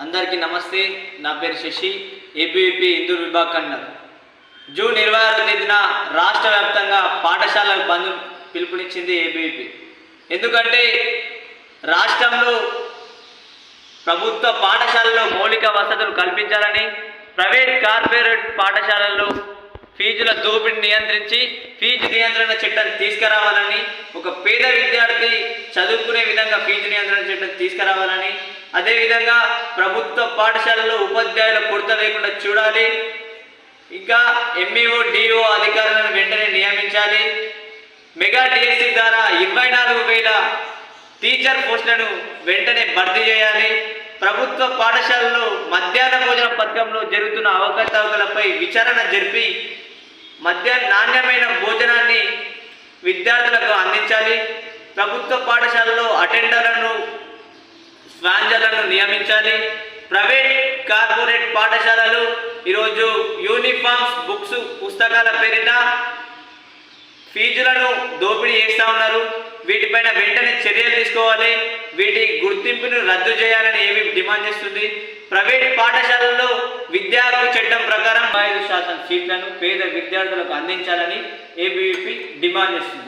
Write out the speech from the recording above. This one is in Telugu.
అందరికీ నమస్తే నా పేరు శశి ఏపీపీ హిందూ విభాగ్ కన్నర్ జూన్ ఇరవై ఆరో తేదీన రాష్ట్ర వ్యాప్తంగా పాఠశాలలకు బంద్ పిలుపునిచ్చింది ఏబీవీపీ ఎందుకంటే రాష్ట్రంలో ప్రభుత్వ పాఠశాలలో మౌలిక వసతులు కల్పించాలని ప్రైవేట్ కార్పొరేట్ పాఠశాలల్లో ఫీజుల దోపిడీ నియంత్రించి ఫీజు నియంత్రణ చట్టం తీసుకురావాలని ఒక పేద విద్యార్థి చదువుకునే విధంగా ఫీజు నియంత్రణ చట్టం తీసుకురావాలని అదేవిధంగా ప్రభుత్వ పాఠశాలలో ఉపాధ్యాయుల కొరత లేకుండా చూడాలి. ఇంకా ఎంఈఓ డిఓ అధికారులను వెంటనే నియమించాలి. మెగా డిఎస్సి ద్వారా ఇరవై నాలుగు వేల టీచర్ పోస్టులను వెంటనే భర్తీ చేయాలి. ప్రభుత్వ పాఠశాలలో మధ్యాహ్న భోజన పథకంలో జరుగుతున్న అవకతవకలపై విచారణ జరిపి మధ్యాహ్న నాణ్యమైన భోజనాన్ని విద్యార్థులకు అందించాలి. ప్రభుత్వ పాఠశాలలో అటెండర్లను అధికారులను నియమించాలి. ప్రైవేట్ కార్పొరేట్ పాఠశాలలు ఈరోజు యూనిఫామ్స్ బుక్స్ పుస్తకాల పేరిట ఫీజులను దోపిడీ చేస్తూ ఉన్నారు. వీటిపైన వెంటనే చర్యలు తీసుకోవాలి. వీటి గుర్తింపును రద్దు చేయాలని ఏమి డిమాండ్ చేస్తుంది. ప్రైవేట్ పాఠశాలల్లో విద్యా చట్టం ప్రకారం ఐదు శాతం సీట్లను పేద విద్యార్థులకు అందించాలని ఏబీవీపీ డిమాండ్ చేస్తుంది.